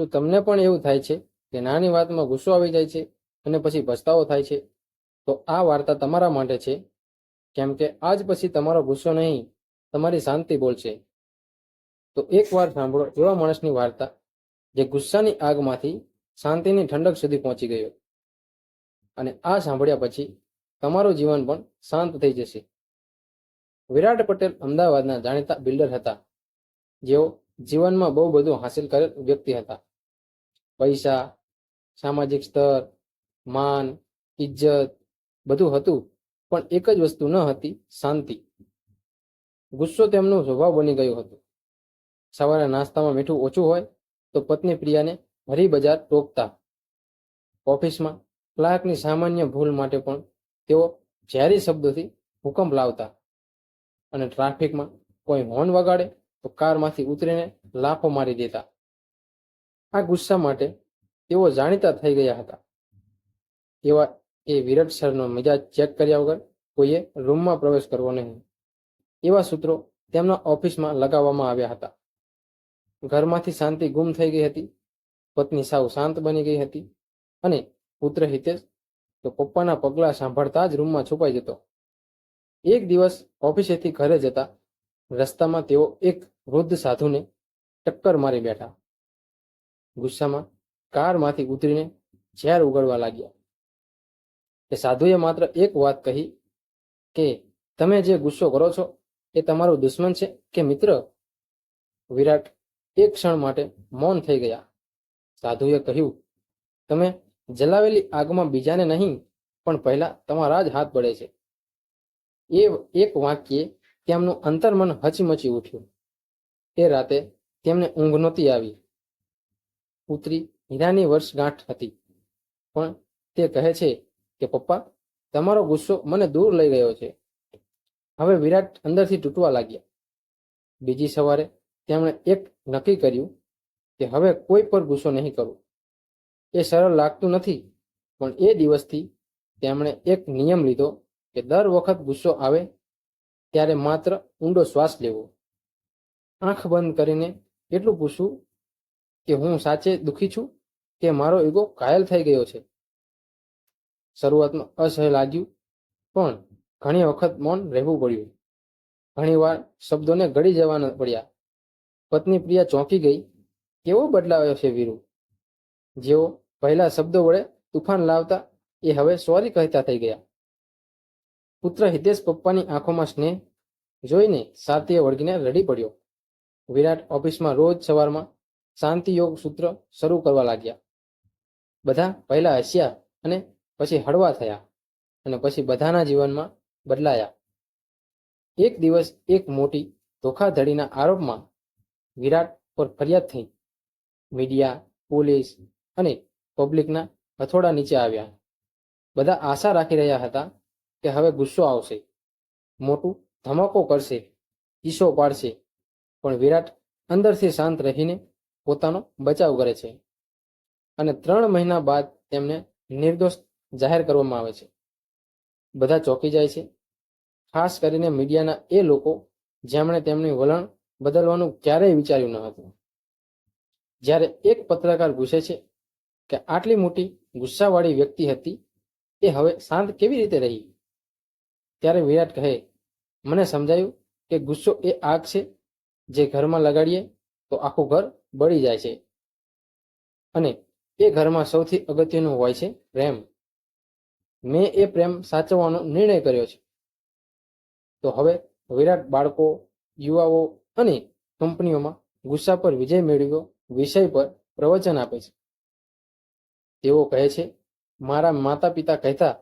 શું તમને પણ એવું થાય છે કે નાની વાતમાં ગુસ્સો આવી જાય છે અને પછી પસ્તાવો થાય છે. તો આ વાર્તા તમારા માટે છે. કેમ કે આજ પછી તમારો ગુસ્સો નહીં, તમારી શાંતિ બોલશે. તો એકવાર સાંભળો એવા માણસની વાર્તા જે ગુસ્સાની આગમાંથી શાંતિની ઠંડક સુધી પહોંચી ગયો. અને આ સાંભળ્યા પછી તમારું જીવન પણ શાંત થઈ જશે. વિરાટ પટેલ અમદાવાદના જાણીતા બિલ્ડર હતા. જેઓ જીવનમાં બહુ બધું હાંસિલ કરેલ વ્યક્તિ હતા. પૈસા, સામાજિક સ્તર, માન, ઇજ્જત, બધું હતું, પણ એક જ વસ્તુ ન હતી, શાંતિ. ગુસ્સો તેમનો સ્વભાવ બની ગયો હતો. સવારે નાસ્તામાં મીઠું ઓછું હોય, તો પત્ની પ્રિયાને હરી બજાર ટોકતા. ઓફિસમાં ક્લાર્કની સામાન્ય ભૂલ માટે પણ તેઓ ઝેરી શબ્દોથી હુકમ લાવતા. અને ટ્રાફિકમાં કોઈ હોર્ન વગાડે, તો કારમાંથી ઉતરીને લાફો મારી દેતા. આ ગુસ્સા માટે તેઓ જાણીતા થઈ ગયા હતા. એવા એ વિરાટ સરનો મિજાજ ચેક કર્યા વગર કોઈએ રૂમમાં પ્રવેશ કરવો નહીં. એવા સૂત્રો તેમના ઓફિસમાં લગાવવામાં આવ્યા હતા. ઘરમાંથી શાંતિ ગુમ થઈ ગઈ હતી. પત્ની સાવ શાંત બની ગઈ હતી અને પુત્ર હિતેશ તો પપ્પાના પગલાં સાંભળતા જ રૂમમાં છુપાઈ જતો. એક દિવસ ઓફિસેથી ઘરે જતા રસ્તામાં તેઓ એક વૃદ્ધ સાધુને ટક્કર મારી બેઠા. ગુસ્સામાં કારમાંથી ઉતરીને ઝેર ઉગાડવા લાગ્યા. એ સાધુએ માત્ર એક વાત કહી કે, તમે જે ગુસ્સો કરો છો, એ તમારો દુશ્મન છે કે મિત્ર? વિરાટ એક ક્ષણ માટે મૌન થઈ ગયા. સાધુએ કહ્યું, તમે જલાવેલી આગમાં બીજાને નહીં, પણ પહેલા તમારા જ હાથ પડે છે. એ એક વાક્યે તેમનું અંતર્મન હચમચી ઉઠ્યું. એ રાતે તેમને ઊંઘ નહોતી આવી. પુત્રી હીરાની વર્ષગાંઠ હતી. પણ તે કહે છે કે, પપ્પા, તમારો ગુસ્સો મને દૂર લઈ ગયો છે. હવે વિરાટ અંદરથી તૂટવા લાગ્યા. બીજી સવારે તેમણે એક નક્કી કર્યું કે, હવે કોઈ પર ગુસ્સો નહીં કરવો એ સરળ લાગતું નથી, પણ એ દિવસથી તેમણે એક નિયમ લીધો કે, દર વખત ગુસ્સો આવે ત્યારે માત્ર ઊંડો શ્વાસ લેવો. આંખ બંધ કરીને એટલું પૂછવું કે હું સાચે દુઃખી છું કે મારો ઈગો ઘાયલ થઈ ગયો છે? શરૂઆતમાં અસહ્ય લાગ્યું, પણ ઘણી વખત મૌન રહેવું પડ્યું. ઘણીવાર શબ્દોને ગળી જવાના પડ્યા. પત્ની પ્રિયા ચોંકી ગઈ. કેવો બદલાવ્યો છે વીરુ? જેઓ પહેલા શબ્દો વડે તુફાન લાવતા એ હવે સોરી કહેતા થઈ ગયા. પુત્ર હિતેશ પપ્પાની આંખોમાં સ્નેહ જોઈને સાતીએ વળગીને રડી પડ્યો. વિરાટ ઓફિસમાં રોજ સવારમાં શાંતિ યોગ સૂત્ર શરૂ કરવા લાગ્યા. બધા પહેલા હસ્યા અને પછી હળવા થયા અને પછી બધાના જીવનમાં બદલાયા. એક દિવસ એક મોટી ધોખાધડીના આરોપમાં વિરાટ પર ફરિયાદ થઈ. મીડિયા, પોલીસ અને પબ્લિકના હથોડા નીચે આવ્યા. બધા આશા રાખી રહ્યા હતા કે હવે ગુસ્સો આવશે. મોટું ધમાકો કરશે ઈસો પાડશે. પણ વિરાટ અંદરથી શાંત રહીને પોતાનો બચાવ કરે છે. અને ત્રણ મહિના બાદ તેમને નિર્દોષ જાહેર કરવામાં આવે છે. બધા ચોંકી જાય છે. ખાસ કરીને મીડિયાના એ લોકો જેમણે તેમની વલણ બદલવાનું ક્યારેય વિચાર્યું ન હતું. જ્યારે એક પત્રકાર પૂછે છે કે આટલી મોટી ગુસ્સાવાળી વ્યક્તિ હતી, એ હવે શાંત કેવી રીતે રહી? ત્યારે વિરાટ કહે, મને સમજાયું કે ગુસ્સો એ આગ છે. જે ઘરમાં લગાડીએ તો આખું ઘર બળી જાય છે. અને એ ઘરમાં સૌથી અગત્યનું હોય છે પ્રેમ. મેં એ પ્રેમ સાચવવાનો નિર્ણય કર્યો છે. તો હવે વિરાટ બાળકો, યુવાઓ અને કંપનીઓમાં ગુસ્સા પર વિજય મેળવ્યો વિષય પર પ્રવચન આપે છે. તેઓ કહે છે, મારા માતા પિતા કહેતા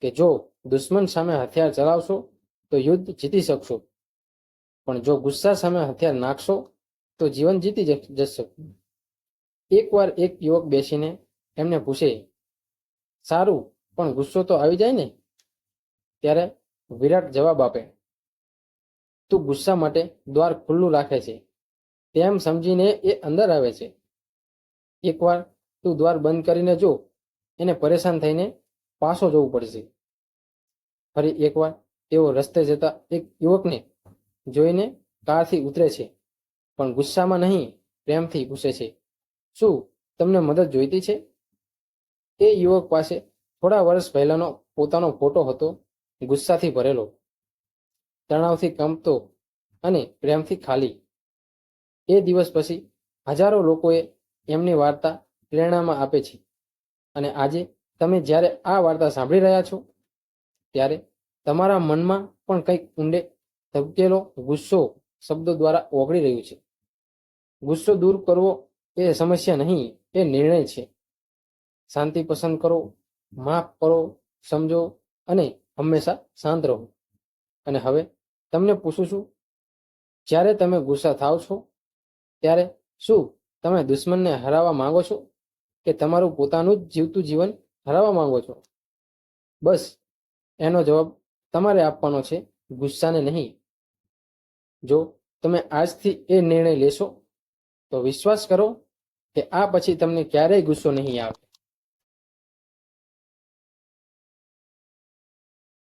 કે જો દુશ્મન સામે હથિયાર ચલાવશો, તો યુદ્ધ જીતી શકશો. પણ જો ગુસ્સા સામે હથિયાર નાખશો તો જીવન જીતી જશો. એકવાર એક યુવક બેસીને એમને પૂછે, સારું, પણ ગુસ્સો તો આવી જાય ને? ત્યારે વિરાટ જવાબ આપે, તું ગુસ્સા માટે દ્વાર ખુલ્લું રાખે છે. તેમ સમજીને એ અંદર આવે છે. એકવાર તું દ્વાર બંધ કરીને જો, એને પરેશાન થઈને પાછો જવું પડશે. ફરી એકવાર તેઓ રસ્તે જતા એક યુવકને જોઈને કારથી ઉતરે છે. પણ ગુસ્સામાં નહીં, પ્રેમથી પૂછે છે, શું તમને મદદ જોઈતી છે? એ યુવક પાસે થોડા વર્ષ પહેલાનો પોતાનો ફોટો હતો, ગુસ્સાથી ભરેલો, તણાવથી કંપતો અને પ્રેમથી ખાલી. એ દિવસ પછી હજારો લોકોએ એમની વાર્તા પ્રેરણામાં આપે છે. અને આજે તમે જ્યારે આ વાર્તા સાંભળી રહ્યા છો, ત્યારે તમારા મનમાં પણ કંઈક ઊંડે ધબકેલો ગુસ્સો શબ્દો દ્વારા ઓગળી રહ્યું છે. ગુસ્સો દૂર કરવો એ સમસ્યા નહીં, એ નિર્ણય છે. શાંતિ પસંદ કરો, માફ કરો, સમજો અને હંમેશા શાંત રહો. અને હવે તમને પૂછું છું, જ્યારે તમે ગુસ્સા થાવ છો, ત્યારે શું તમે દુશ્મનને હરાવવા માંગો છો કે તમારું પોતાનું જ જીવતું જીવન હરાવવા માંગો છો? બસ, એનો જવાબ તમારે આપવાનો છે, ગુસ્સાને નહીં. જો તમે આજથી એ નિર્ણય લેશો તો વિશ્વાસ કરો કે આ પછી તમને ક્યારેય ગુસ્સો નહીં આવે.